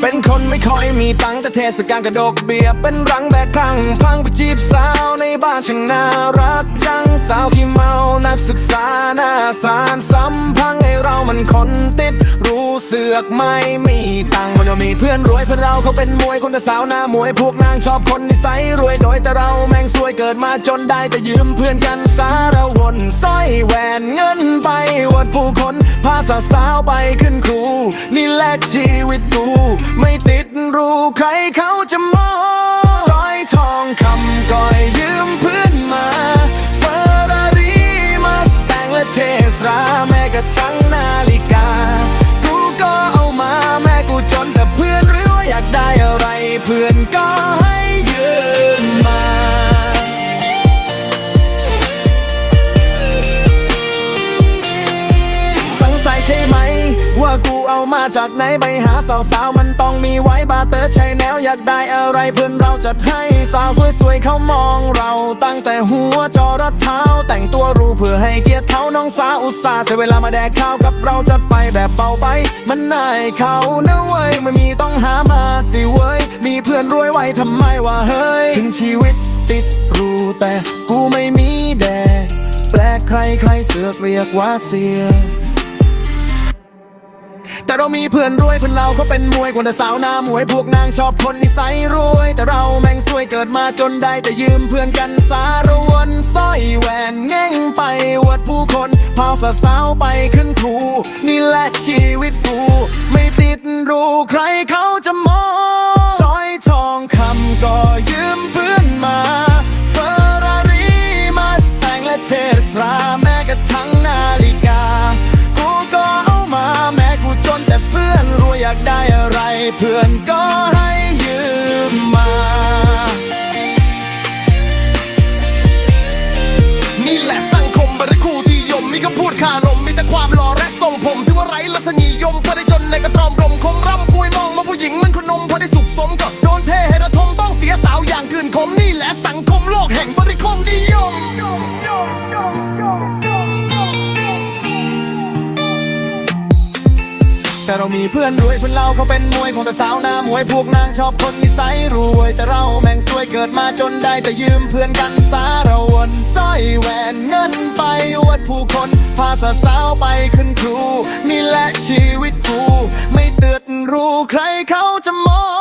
เป็นคนไม่ค่อยมีตังค์แต่เทศกาลกระโดกเบียเป็นรังแบกพังพังไปจีบสาวในบ้านช่างน่ารักจังสาวที่เมานักศึกษาหน้าสารสัมพังให้เรามันคนติด รู้เสือกไม่มีตังค์มันจะมีเพื่อนรวยเพื่อนเราเขาเป็นมวยคนแต่สาวหน้ามวยพวกนางชอบคนนิสัยรวยโดยแต่เราแม่ กิดมาจนได้แต่ยืมเพื่อนกันสารวนสร้อยแหวนเงินไปอวดผู้คนพาสาวสาวๆไปขึ้นครู นี่แหละชีวิตกู ไม่ติดรูใครเขาจะมองสร้อยทองคำก่อยยืมเพื่อนมาเฟอร์รารี่มาสแตงและเทสราแม้กระทั่ง ใช่ไหม ว่ากูเอามาจากไหนไปหาสาวๆมันต้องมีไว้บาเตอร์ใช่แนวอยากได้อะไรเพื่อนเราจัดให้สาวสวยๆเขามองเราตั้งแต่หัวจอรดเท้า แต่งตัวรูเพื่อให้เกียรติเขาน้องสาวอุตส่าห์เสียเวลามาแดกข้าวกับเราจัดไปแบบเบาไป มันนายเขานะเว้ยไม่มีต้องหามาสิเว้ยมีเพื่อนรวยไว้ทำไมวะเฮ้ยถึงชีวิตติดรูแต่กูไม่มีแดกแปลกใครใครเสือกเรียกว่าเสีย เรามีเพื่อนรวยเพื่อนเราเขาเป็นมวยคนแต่สาวหน้ามวยพวกนางชอบคนนิสัยรวย แต่เราแม่งซวยเกิดมาจนได้แต่ยืมเพื่อนกันสารวนสร้อยแหวนเง่งไปวดผู้คนพาสาวไปขึ้นครู นี่แหละชีวิตกู ไม่ติดรู้ใครเขา อยากได้อะไรเพื่อนก็ให้ยืมมา นี่แหละสังคมบริคู่ที่ยมมีคำพูดคารมมีแต่ความหล่อและทรงผมที่ว่าไร้ลักษณียมพอได้จนในกระทอมร แต่เรามีเพื่อนรวยเพื่อนเราเขาเป็นมวยของแต่สาวหน้ามวยพวกนางชอบคนนิสัยรวย แต่เราแม่งซวยเกิดมาจนได้แต่ยืมเพื่อนกันสารวนสร้อยแหวนเงินไปอวดผู้คนพาสาวไปขึ้นครู นี่แหละชีวิตกู ไม่เตือนรู้ใครเขาจะมอง